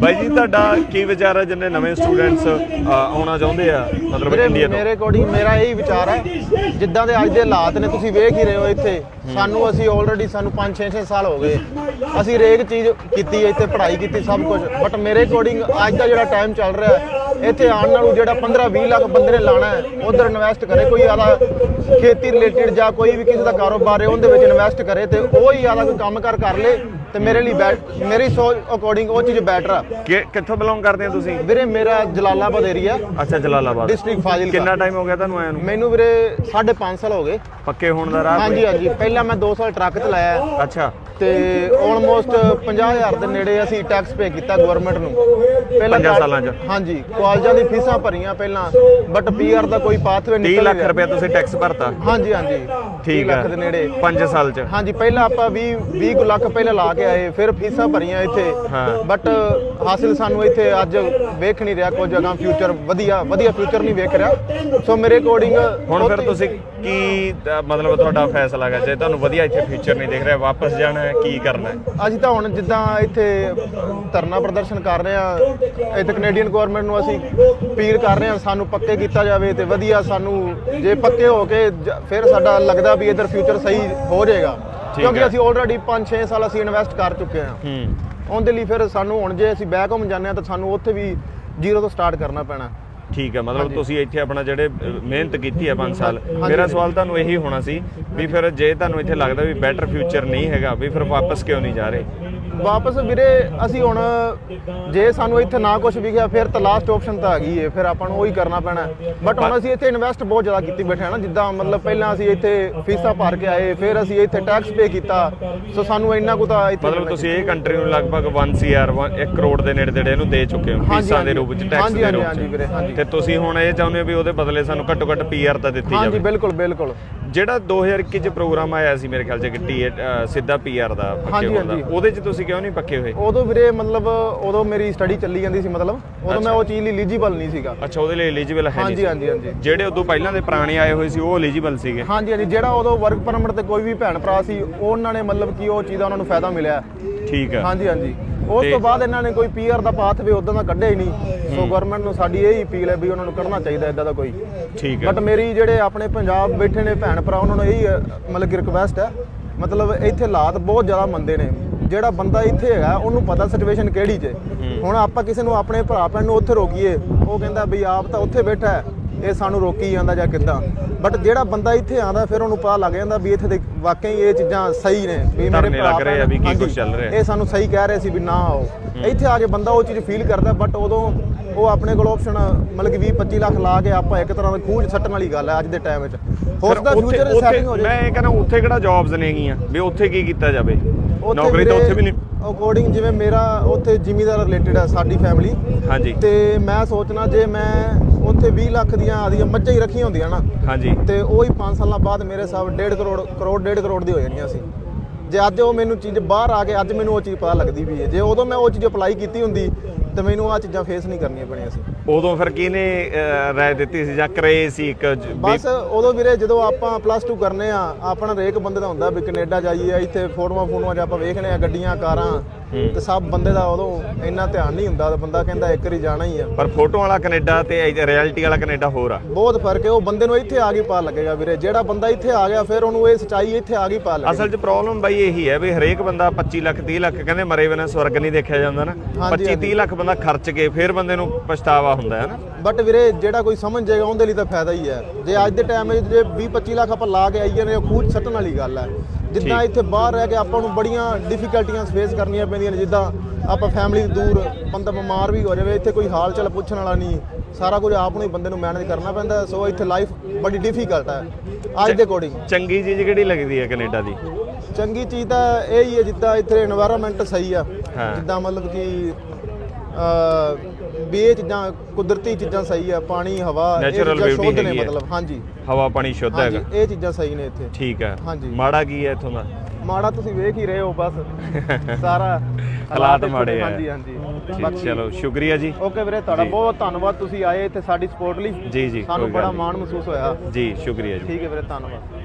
ਬਾਈ ਜੀ ਤੁਹਾਡਾ ਕੀ ਵਿਚਾਰ ਹੈ? ਜਿੰਨੇ ਨਵੇਂ ਸਟੂਡੈਂਟਸ ਆਉਣਾ ਚਾਹੁੰਦੇ ਆ ਮਤਲਬ ਇੰਡੀਆ ਤੋਂ? ਮੇਰੇ ਅਕੋਰਡਿੰਗ ਮੇਰਾ ਇਹੀ ਵਿਚਾਰ ਹੈ ਜਿੱਦਾਂ ਦੇ ਅੱਜ ਦੇ ਹਾਲਾਤ ਨੇ ਤੁਸੀਂ ਵੇਖ ਹੀ ਰਹੇ ਹੋ ਇੱਥੇ। ਸਾਨੂੰ ਅਸੀਂ ਆਲਰੇਡੀ ਸਾਨੂੰ 5 6 ਸਾਲ ਹੋ ਗਏ। ਅਸੀਂ ਰੇਕ ਚੀਜ਼ ਕੀਤੀ ਇੱਥੇ ਪੜ੍ਹਾਈ ਕੀਤੀ ਸਭ ਕੁਝ ਬਟ ਮੇਰੇ ਅਕੋਰਡਿੰਗ ਅੱਜ ਦਾ ਜਿਹੜਾ ਟਾਈਮ ਚੱਲ ਰਿਹਾ ਹੈ ਇੱਥੇ ਆਉਣ ਨਾਲੋਂ ਜਿਹੜਾ 15 20 ਲੱਖ ਬੰਦੇ ਨੇ ਲਾਣਾ ਉਧਰ ਇਨਵੈਸਟ ਕਰੇ ਕੋਈ ਆਦਾ ਖੇਤੀ ਰਿਲੇਟਡ ਜਾਂ ਕੋਈ ਵੀ ਕਿਸੇ ਦਾ ਕਾਰੋਬਾਰ ਹੈ ਉਹਦੇ ਵਿੱਚ ਇਨਵੈਸਟ ਕਰੇ ਤੇ ਉਹ ਹੀ ਆਦਾ ਕੋਈ ਕੰਮ ਕਰ ਕਰ ਲੇ। ਤੇ ਮੇਰੇ ਲਈ ਬੈਟ ਮੇਰੀ ਸੋਚ ਅਕੋਰਡਿੰਗ ਉਹ ਚੀਜ਼ ਬੈਟਰ ਆ। ਕਿ ਕਿੱਥੋਂ ਬਿਲੋਂਗ ਕਰਦੇ ਆ ਤੁਸੀਂ? ਵੀਰੇ ਮੇਰਾ ਜਲਾਲਾਬਾਦ ਏਰੀਆ ਅੱਛਾ ਜਲਾਲਾਬਾਦ। ਡਿਸਟ੍ਰਿਕਟ ਫਾਜ਼ਿਲਕਾ ਕਿੰਨਾ ਟਾਈਮ ਹੋ ਗਿਆ ਤੁਹਾਨੂੰ ਆਇਆ ਨੂੰ? ਮੈਨੂੰ ਵੀਰੇ 5.5 ਸਾਲ ਹੋ ਗਏ। ਪੱਕੇ ਹੋਣ ਦਾ ਰਾਹ ਹਾਂਜੀ ਹਾਂਜੀ। ਪਹਿਲਾਂ ਮੈਂ 2 ਸਾਲ ਟਰੱਕ ਚਲਾਇਆ। ਹੈ? ਅੱਛਾ। ਤੇ ਆਲਮੋਸਟ 50000 ਦੇ ਨੇੜੇ ਅਸੀਂ ਟੈਕਸ ਪੇ ਕੀਤਾ ਗਵਰਨਮੈਂਟ ਨੂੰ। ਪਹਿਲਾਂ ਪੰਜਾਂ ਸਾਲਾਂ 'ਚ? ਹਾਂਜੀ। ਕਾਲਜਾਂ ਦੀ ਫੀਸਾਂ ਭਰੀਆਂ ਪਹਿਲਾਂ। ਬਟ ਪੀਆਰ ਦਾ ਕੋਈ ਪਾਥਵੇ 30 ਨਿਕਲ ਲੱਖ ਰੁਪਏ ਤੁਸੀਂ ਟੈਕਸ ਭਰਤਾ। ਹਾਂਜੀ ਹਾਂਜੀ। 30 ਠੀਕ ਲੱਖ ਹੈ ਦੇ ਨੇੜੇ। 5 ਸਾਲ ਚ। ਹਾਂਜੀ ਪਹਿਲਾਂ ਆਪਾਂ 20 20 ਕੁ ਲੱਖ ਪਹਿਲਾਂ ਲਾ ਕੇ ਆਏ ਫਿਰ ਫੀਸਾਂ ਭਰੀਆਂ ਇੱਥੇ। ਹਾਂ। ਬਟ ਹਾਸਿਲ ਸਾਨੂੰ ਇੱਥੇ ਅੱਜ ਵੇਖ ਨਹੀਂ ਰਿਹਾ ਕੁਝ ਅਗਾਂ ਫਿਊਚਰ ਵਧੀਆ ਵਧੀਆ ਫਿਊਚਰ ਨਹੀਂ ਵੇਖ ਰਿਹਾ। ਸੋ ਮੇਰੇ ਅਕੋਰਡਿੰਗ ਹੁਣ ਫਿਰ ਤੁਸੀਂ ਕੀ ਅ, ਮਤਲਬ ਤੁਹਾਡਾ ਫੈਸਲਾ ਹੈ ਜੇ ਤੁਹਾਨੂੰ ਵਧੀਆ ਇੱਥੇ ਫਿਊਚਰ ਨਹੀਂ ਦਿਖ ਰਿਹਾ ਵਾਪਸ ਜਾਣਾ ਹੈ ਕੀ ਕਰਨਾ ਹੈ? ਅਸੀਂ ਤਾਂ ਹੁਣ ਜਿੱਦਾਂ ਇੱਥੇ ਧਰਨਾ ਪ੍ਰਦਰਸ਼ਨ ਕਰ ਰਹੇ ਆ ਇੱਥੇ ਕੈਨੇਡੀਅਨ ਗਵਰਨਮੈਂਟ ਨੂੰ ਅਸੀਂ ਅਪੀਲ ਕਰ ਰਹੇ ਆ ਸਾਨੂੰ ਪੱਕੇ ਕੀਤਾ ਜਾਵੇ ਤੇ ਵਧੀਆ ਸਾਨੂੰ ਜੇ ਪੱਕੇ ਹੋ ਕੇ ਜ- ਫਿਰ ਸਾਡਾ ਲੱਗਦਾ ਵੀ ਇਧਰ ਫਿਊਚਰ ਸਹੀ ਹੋ ਜਾਏਗਾ। ਕਿਉਂਕਿ ਹੈ। ਅਸੀਂ ਆਲਰੇਡੀ 5-6 ਸਾਲ ਅਸੀਂ ਇਨਵੈਸਟ ਕਰ ਚੁੱਕੇ ਹਾਂ। ਹੂੰ। ਉਹਦੇ ਲਈ ਫਿਰ ਸਾਨੂੰ ਹੁਣ ਜੇ ਅਸੀਂ ਬੈਕ ਹੋਮ ਜਾਂਦੇ ਆ ਤਾਂ ਸਾਨੂੰ ਉੱਥੇ ਵੀ ਜ਼ੀਰੋ ਤੋਂ ਸਟਾਰਟ ਕਰਨਾ ਪੈਣਾ। ਠੀਕ ਹੈ ਮਤਲਬ। ਤੁਸੀਂ ਇੱਥੇ ਆਪਣਾ ਜਿਹੜੇ ਮਿਹਨਤ ਕੀਤੀ ਹੈ 5 ਸਾਲ। ਮੇਰਾ ਸਵਾਲ ਤੁਹਾਨੂੰ ਇਹੀ ਹੋਣਾ ਸੀ ਵੀ ਫਿਰ ਜੇ ਤੁਹਾਨੂੰ ਇੱਥੇ ਲੱਗਦਾ ਵੀ ਬੈਟਰ ਫਿਊਚਰ ਨਹੀਂ ਹੈਗਾ ਵੀ ਫਿਰ ਵਾਪਸ ਕਿਉਂ ਨਹੀਂ ਜਾ ਰਹੇ ਵਾਪਸ ਵੀਰੇ ਅਸੀਂ ਹੁਣ ਜੇ ਸਾਨੂੰ ਇੱਥੇ ਨਾ ਕੁਝ ਵਿਖਿਆ ਫਿਰ ਤਾਂ ਲਾਸਟ ਆਪਸ਼ਨ ਤਾਂ ਹੈਗੀ ਏ ਫਿਰ ਆਪਾਂ ਨੂੰ ਉਹੀ ਕਰਨਾ ਪੈਣਾ ਬਟ ਹੁਣ ਅਸੀਂ ਇੱਥੇ ਇਨਵੈਸਟ ਬਹੁਤ ਜ਼ਿਆਦਾ ਕੀਤੀ ਬੈਠੇ ਹਾਂ ਨਾ ਜਿੱਦਾਂ ਮਤਲਬ ਪਹਿਲਾਂ ਅਸੀਂ ਇੱਥੇ ਫੀਸਾਂ ਭਰ ਕੇ ਆਏ ਫਿਰ ਅਸੀਂ ਇੱਥੇ ਟੈਕਸ ਪੇ ਕੀਤਾ ਸੋ ਸਾਨੂੰ ਇੰਨਾ ਕੁ ਤਾਂ ਇੱਥੇ ਮਤਲਬ ਤੁਸੀਂ ਇਹ ਕੰਟਰੀ ਨੂੰ ਲਗਭਗ 1 ਸੀਆਰ 1 ਕਰੋੜ ਦੇ ਨੇੜੇ ਤੇੜੇ ਇਹਨੂੰ ਦੇ ਚੁੱਕੇ ਹੋ ਫੀਸਾਂ ਦੇ। ਰੂਪ ਵਿੱਚ ਟੈਕਸ ਦੇ ਰੂਪ। ਵਿੱਚ ਤੇ ਤੁਸੀਂ ਹੁਣ ਇਹ ਚਾਹੁੰਦੇ ਹੋ ਵੀ ਉਹਦੇ ਬਦਲੇ ਸਾਨੂੰ ਘੱਟੋ ਘੱਟ ਪੀਆਰ ਤਾਂ ਦਿੱਤੀ ਹਾਂਜੀ ਜਾਵੇ? ਬਿਲਕੁਲ ਬਿਲਕੁਲ। ਜਿਹੜਾ 2021 ਚ ਪ੍ਰੋਗਰਾਮ ਆਇਆ ਸੀ ਮੇਰੇ ਖਿਆਲ ਚ ਕਿ ਸਿੱਧਾ ਪੀਆਰ ਦਾ ਪੱਕੇ ਹਾਂਜੀ, ਹੋਣ ਦਾ। ਹਾਂਜੀ। ਉਹਦੇ ਚ ਤੁਸੀਂ ਕਿਉਂ ਨਹੀਂ ਪੱਕੇ ਹੋਏ? ਉਦੋਂ ਵੀਰੇ ਮਤਲਬ ਉਦੋਂ ਮੇਰੀ ਸਟੱਡੀ ਚੱਲੀ ਜਾਂਦੀ ਸੀ ਮਤਲਬ। ਉਦੋਂ ਮੈਂ ਉਹ ਚੀਜ਼ ਲਈ ਐਲੀਜੀਬਲ ਨਹੀਂ ਸੀਗਾ। ਅੱਛਾ ਉਹਦੇ ਲਈ ਐਲੀਜੀਬਲ ਹੈ ਹਾਂਜੀ। ਹਾਂਜੀ ਹਾਂਜੀ। ਜਿਹੜੇ ਉਦੋਂ ਪਹਿਲਾਂ ਦੇ ਪੁਰਾਣੇ ਆਏ ਹੋਏ ਸੀ ਉਹ ਐਲੀਜੀਬਲ ਸੀਗੇ? ਹਾਂਜੀ ਹਾਂਜੀ। ਜਿਹੜਾ ਉਦੋਂ ਵਰਕ ਪਰਮਿਟ ਤੇ ਕੋਈ ਵੀ ਭੈਣ ਭਰਾ ਸੀ ਉਹਨਾਂ ਨੇ ਮਤਲਬ ਕਿ ਉਹ ਚੀਜ਼ ਦਾ ਉਹਨਾਂ ਨੂੰ ਫਾਇਦਾ ਮਿਲਿਆ। ਠੀਕ ਹੈ ਹਾਂਜੀ ਹਾਂਜੀ। ਉਸ ਤੋਂ ਬਾਅਦ ਇਹਨਾਂ ਨੇ ਕੋਈ ਪੀਆਰ ਦਾ ਪਾਥਵੇ ਉਦੋਂ ਦਾ ਕੱਢਿਆ ਹੀ ਨਹੀਂ। ਸੋ ਗਵਰਨਮੈਂਟ ਨੂੰ ਸਾਡੀ ਇਹ ਹੀ ਅਪੀਲ ਹੈ ਵੀ ਉਹਨਾਂ ਨੂੰ ਕਰਨਾ ਚਾਹੀਦਾ ਇਦਾਂ ਦਾ ਕੋਈ। ਠੀਕ ਹੈ। ਬਟ ਮੇਰੀ ਜਿਹੜੇ ਆਪਣੇ ਪੰਜਾਬ ਬੈਠੇ ਨੇ ਭੈਣ ਭਰਾ ਉਹਨਾਂ ਨੂੰ ਇਹੀ ਮਤਲਬ ਕਿ ਰਿਕਵੈਸਟ ਹੈ ਮਤਲਬ ਇੱਥੇ ਹਾਲਾਤ ਬਹੁਤ ਜ਼ਿਆਦਾ ਮੰਦੇ ਨੇ। ਜਿਹੜਾ ਬੰਦਾ ਇੱਥੇ ਹੈਗਾ ਉਹਨੂੰ ਪਤਾ ਸਿਚੁਏਸ਼ਨ ਕਿਹੜੀ 'ਚ। ਹੁਣ ਆਪਾਂ ਕਿਸੇ ਨੂੰ ਆਪਣੇ ਭਰਾ ਭੈਣ ਨੂੰ ਉੱਥੇ ਰੋਕੀਏ ਉਹ ਕਹਿੰਦਾ ਵੀ ਆਪ ਤਾਂ ਉੱਥੇ ਬੈਠਾ ਹੈ। ਇਹ ਸਾਨੂੰ ਰੋਕੀ ਜਾਂਦਾ ਜਾਂ ਕਿੱਦਾਂ? ਬਟ ਜਿਹੜਾ ਬੰਦਾ ਇੱਥੇ ਆਂਦਾ ਫਿਰ ਉਹਨੂੰ ਪਤਾ ਲੱਗ ਜਾਂਦਾ ਵੀ ਇੱਥੇ ਦੇ ਵਾਕਈ ਇਹ ਚੀਜ਼ਾਂ ਸਹੀ ਨੇ ਵੀ ਧਰਨੇ ਲੱਗ ਰਹੇ ਆ ਵੀ ਕੀ ਕੁਛ ਚੱਲ ਰਿਹਾ। ਇਹ ਸਾਨੂੰ ਸਹੀ ਕਹਿ ਰਹੇ ਸੀ ਵੀ ਨਾ ਆਓ। ਇੱਥੇ ਆ ਕੇ ਬੰਦਾ ਉਹ ਚੀਜ਼ ਫੀਲ ਕਰਦਾ ਬਟ ਉਦੋਂ ਉਹ ਆਪਣੇ ਕੋਲ ਆਪਸ਼ਨ ਮਤਲਬ ਕਿ 20 25 ਲੱਖ ਲਾ ਕੇ ਆਪਾਂ ਇੱਕ ਤਰ੍ਹਾਂ ਦਾ ਖੂਜ ਸੱਟਣ ਵਾਲੀ ਗੱਲ ਹੈ ਅੱਜ ਦੇ ਟਾਈਮ ਵਿੱਚ ਹੋ ਸਕਦਾ ਫਿਊਚਰ ਸੈਟਿੰਗ ਹੋ ਮੈਂ ਜਾਏ। ਇਹ ਕਹਿੰਦਾ ਉੱਥੇ ਕਿਹੜਾ ਜੌਬਸ ਨੇਗੀਆਂ? ਵੀ ਉੱਥੇ ਕੀ ਕੀਤਾ ਜਾਵੇ? ਨੌਕਰੀ ਤਾਂ ਉੱਥੇ ਵੀ ਨਹੀਂ। ਅਕੋਰਡਿੰਗ ਜਿਵੇਂ ਮੇਰਾ ਉੱਥੇ ਜ਼ਿਮੀਦਾਰ ਰਿਲੇਟਡ ਹੈ ਸਾਡੀ ਫੈਮਿਲੀ ਹਾਂਜੀ। ਤੇ ਮੈਂ ਸੋਚਣਾ ਜੇ ਮੈਂ ਉੱਥੇ 20 ਲੱਖ ਦੀਆਂ ਆਦੀਆਂ ਮੱਝਾਂ ਹੀ ਰੱਖੀਆਂ ਹੁੰਦੀਆਂ ਨਾ ਹਾਂਜੀ। ਤੇ ਉਹ ਹੀ 5 ਸਾਲਾਂ ਬਾਅਦ ਮੇਰੇ ਹਿਸਾਬ 1.5 ਕਰੋੜ ਕਰੋੜ 1.5 ਕਰੋੜ ਦੀ ਹੋ ਜਾਣੀਆਂ ਸੀ। ਜੇ ਅੱਜ ਉਹ ਮੈਨੂੰ ਚੀਜ਼ ਬਾਹਰ ਆ ਕੇ ਅੱਜ ਮੈਨੂੰ ਉਹ ਚੀਜ਼ ਪਤਾ ਲੱਗਦੀ ਵੀ ਹੈ। ਜੇ ਉਦੋਂ ਮੈਂ ਉਹ ਚੀਜ਼ ਅਪਲਾਈ ਕੀਤੀ ਹੁੰਦੀ ਤੇ ਮੈਨੂੰ ਆ ਚੀਜ਼ਾਂ ਫੇਸ ਨਹੀਂ ਕਰਨੀਆਂ ਪੈਣੀਆਂ ਸੀ। ਉਦੋਂ ਫਿਰ ਕਿਹਨੇ ਰਾਏ ਦਿੱਤੀ ਸੀ ਜਾਂ ਕਰੇ ਸੀ ਇੱਕ ਜ- ਵੀ- ਬਸ ਉਦੋਂ ਵੀਰੇ ਜਦੋਂ ਆਪਾਂ ਪਲੱਸ 2 ਕਰਨੇ ਆ ਆਪਣਾ ਹਰੇਕ ਬੰਦੇ ਦਾ ਹੁੰਦਾ ਵੀ ਕੈਨੇਡਾ ਜਾਈਏ ਇੱਥੇ ਫੋਟੋਆਂ ਫੋਟੋਆਂ 'ਚ ਆਪਾਂ ਵੇਖਣੇ ਆ ਗੱਡੀਆਂ ਕਾਰਾਂ ਤੇ ਸਭ ਬੰਦੇ ਦਾ ਉਦੋਂ ਇੰਨਾ ਧਿਆਨ ਨਹੀਂ ਹੁੰਦਾ ਤੇ ਬੰਦਾ ਕਹਿੰਦਾ ਇੱਕ ਵਾਰੀ ਜਾਣਾ ਹੀ ਆ। ਪਰ ਫੋਟੋ ਵਾਲਾ ਕੈਨੇਡਾ ਤੇ ਰਿਐਲਿਟੀ ਵਾਲਾ ਕੈਨੇਡਾ ਹੋਰ ਆ। ਬਹੁਤ ਫ਼ਰਕ ਹੈ ਉਹ ਬੰਦੇ ਨੂੰ ਇੱਥੇ ਆ ਕੇ ਪਤਾ ਲੱਗੇਗਾ ਵੀਰੇ ਜਿਹੜਾ ਬੰਦਾ ਇੱਥੇ ਆ ਗਿਆ ਫਿਰ ਉਹਨੂੰ ਇਹ ਸੱਚਾਈ ਇੱਥੇ ਆ ਕੇ ਪਤਾ ਲੱਗੇਗੀ। ਅਸਲ 'ਚ ਪ੍ਰੋਬਲਮ ਬਾਈ ਇਹੀ ਹੈ ਵੀ ਹਰੇਕ ਬੰਦਾ 25 ਲੱਖ 30 ਲੱਖ ਕਹਿੰਦੇ ਮਰੇ ਬਿਨਾਂ ਸਵਰਗ ਨਹੀਂ ਦੇਖਿਆ ਜਾਂਦਾ ਨਾ। ਹਾਂਜੀ, 25 30 ਲੱਖ ਬੰਦਾ ਖਰਚ ਕੇ ਫਿਰ ਬੰਦੇ ਨੂੰ ਪਛਤਾਵਾ ਹੁੰਦਾ ਹੈ ਨਾ। ਬਟ ਵੀਰੇ ਜਿਹੜਾ ਕੋਈ ਸਮਝ ਜਾਏਗਾ ਉਹਦੇ ਲਈ ਤਾਂ ਫਾਇਦਾ ਹੀ ਹੈ। ਜੇ ਅੱਜ ਦੇ ਟਾਈਮ ਵਿੱਚ ਜੇ 20 25 ਲੱਖ ਆਪਾਂ ਲਾ ਕੇ ਆਈਏ ਨੇ ਖੂਜ ਸੱਟਣ ਵਾਲੀ ਗੱਲ ਹੈ। ਜਿੱਦਾਂ ਇੱਥੇ ਬਾਹਰ ਰਹਿ ਕੇ ਆਪਾਂ ਨੂੰ ਬੜੀਆਂ ਡਿਫਿਕਲਟੀਆਂ ਫੇਸ ਕਰਨੀਆਂ ਪੈਂਦੀਆਂ ਨੇ ਜਿੱਦਾਂ ਆਪਾਂ ਫੈਮਿਲੀ ਦੂਰ ਬੰਦਾ ਬਿਮਾਰ ਵੀ ਹੋ ਜਾਵੇ ਇੱਥੇ ਕੋਈ ਹਾਲ ਚਾਲ ਪੁੱਛਣ ਵਾਲਾ ਨਹੀਂ। ਸਾਰਾ ਕੁਝ ਆਪ ਨੂੰ ਹੀ ਬੰਦੇ ਨੂੰ ਮੈਨੇਜ ਕਰਨਾ ਪੈਂਦਾ ਸੋ ਇੱਥੇ ਲਾਈਫ ਬੜੀ ਡਿਫਿਕਲਟ ਹੈ। ਅੱਜ ਦੇ ਅਕੋਰਡਿੰਗ ਚੰਗੀ ਚੀਜ਼ ਕਿਹੜੀ ਲੱਗਦੀ ਹੈ ਕੈਨੇਡਾ ਦੀ? ਚੰਗੀ ਚੀਜ਼ ਤਾਂ ਇਹ ਹੀ ਹੈ ਜਿੱਦਾਂ ਇੱਥੇ এনवायरमेंट ਸਹੀ ਆ। ਜਿੱਦਾਂ ਮਤਲਬ ਕਿ ਵੀ ਇਹ ਚੀਜ਼ਾਂ ਕੁਦਰਤੀ ਚੀਜ਼ਾਂ ਸਹੀ ਆ ਪਾਣੀ ਹਵਾ ਇਹ Natural ਚੀਜ਼ਾਂ beauty ਸ਼ੁੱਧ ਨੇ ਹੈਗੀ ਹੈ। ਮਤਲਬ ਹਾਂਜੀ। ਹਵਾ ਪਾਣੀ ਸ਼ੁੱਧ ਹਾਂਜੀ ਹੈਗਾ। ਇਹ ਚੀਜ਼ਾਂ ਸਹੀ ਨੇ ਇੱਥੇ। ਠੀਕ ਹੈ ਹਾਂਜੀ। ਮਾੜਾ ਕੀ ਹੈ ਇੱਥੋਂ ਦਾ? ਮਾੜਾ ਤੁਸੀਂ ਵੇਖ ਹੀ ਰਹੇ ਹੋ ਬਸ। ਸਾਰਾ ਹਾਲਾਤ ਇੱਥੇ ਮਾੜੇ ਆ। ਹਾਂਜੀ ਹਾਂਜੀ। ਠੀਕ, ਚਲੋ ਸ਼ੁਕਰੀਆ ਜੀ। ਓਕੇ ਵੀਰੇ ਤੁਹਾਡਾ। ਬਹੁਤ ਧੰਨਵਾਦ ਤੁਸੀਂ ਆਏ ਇੱਥੇ ਸਾਡੀ ਸਪੋਰਟ ਲਈ। ਜੀ ਜੀ ਸਾਨੂੰ ਬੜਾ ਮਾਣ ਮਹਿਸੂਸ ਹੋਇਆ। ਜੀ ਸ਼ੁਕਰੀਆ ਜੀ। ਠੀਕ ਹੈ ਵੀਰੇ ਧੰਨਵਾਦ।